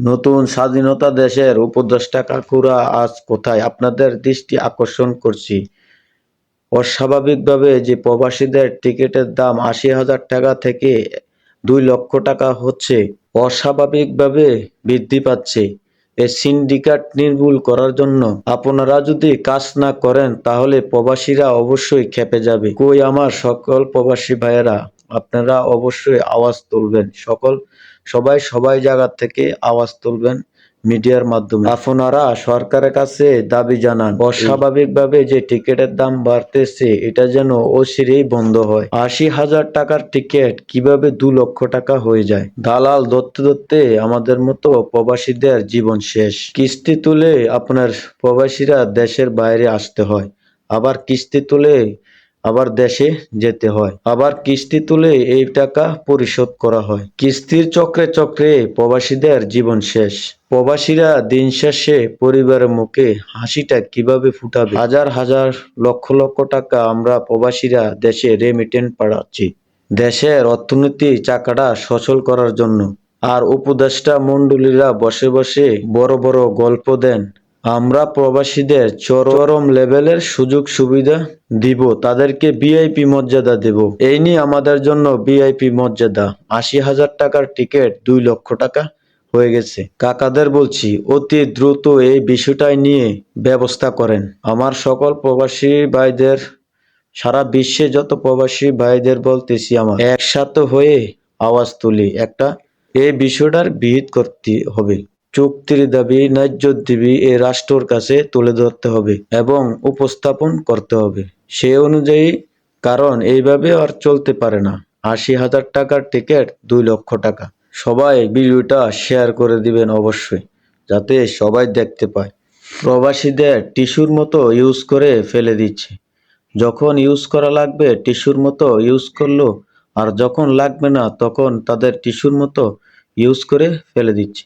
নতুন স্বাধীনতা দেশের উপদেষ্টা কাকুরা আজ কোথায়? আপনাদের দৃষ্টি আকর্ষণ করছি। অস্বাভাবিকভাবে যে প্রবাসীদের টিকিটের দাম আশি হাজার টাকা থেকে দুই লক্ষ টাকা হচ্ছে, অস্বাভাবিকভাবে বৃদ্ধি পাচ্ছে। এই সিন্ডিকেট নির্মূল করার জন্য আপনারা যদি কাজ না করেন, তাহলে প্রবাসীরা অবশ্যই খেপে যাবে। কই আমার সকল প্রবাসী ভাইয়েরা, আপনারা অবশ্যই আওয়াজ তুলবেন। সকল সবাই সবাই জায়গা থেকে আওয়াজ তুলবেন মিডিয়ার মাধ্যমে। আপনারা সরকারের কাছে দাবি জানান, অস্বাভাবিকভাবে যে টিকিটের দাম বাড়তেছে, এটা যেন অচিরেই বন্ধ হয়। আশি হাজার টাকার টিকিট কীভাবে দু লক্ষ টাকা হয়ে যায়? দালাল ধরতে ধরতে আমাদের মতো প্রবাসীদের জীবন শেষ। কিস্তি তুলে আপনার প্রবাসীরা দেশের বাইরে আসতে হয়, আবার কিস্তি তুলে আবার দেশে যেতে হয়। আবার কিস্তি তুলে এই টাকা পরিশোধ করা হয়। কিস্তির চক্রে চক্রে প্রবাসীদের জীবন শেষ। প্রবাসীরা দিন শেষে পরিবারের মুখে হাসিটা কীভাবে ফুটাবে? হাজার হাজার লক্ষ লক্ষ টাকা আমরা প্রবাসীরা দেশে রেমিটেন্ট পাঠাচ্ছি। দেশের অর্থনীতি চাকাটা সচল করার জন্য। আর উপদেষ্টা মণ্ডলীরা বসে বসে বড় বড় গল্প দেন। আমরা প্রবাসীদের চরম লেভেলের সুযোগ সুবিধা দিব, তাদেরকে ভিআইপি মর্যাদা দেব। এই নিয়ে আমাদের জন্য ভিআইপি মর্যাদা আশি হাজার টাকার টিকিট দুই লক্ষ টাকা হয়ে গেছে। কাকাদের বলছি, অতি দ্রুত এই বিষয়টাই নিয়ে ব্যবস্থা করেন। আমার সকল প্রবাসী ভাইদের, সারা বিশ্বে যত প্রবাসী ভাইদের বলতেছি আমার, একসাথে হয়ে আওয়াজ তুলি। একটা, এই বিষয়টার বিহিত করতে হবে। চুক্তির দাবি ন্যায্য দাবি এই রাষ্ট্রর কাছে তুলে ধরতে হবে এবং উপস্থাপন করতে হবে। সে অনুযায়ী, কারণ এইভাবে আর চলতে পারে না। আশি হাজার টাকার টিকিট দুই লক্ষ টাকা। সবাই ভিডিওটা শেয়ার করে দিবেন অবশ্যই, যাতে সবাই দেখতে পায়। প্রবাসীদের টিস্যুর মতো ইউজ করে ফেলে দিচ্ছে। যখন ইউজ করা লাগবে, টিস্যুর মতো ইউজ করল, আর যখন লাগবে না, তখন তাদের টিস্যুর মতো ইউজ করে ফেলে দিচ্ছে।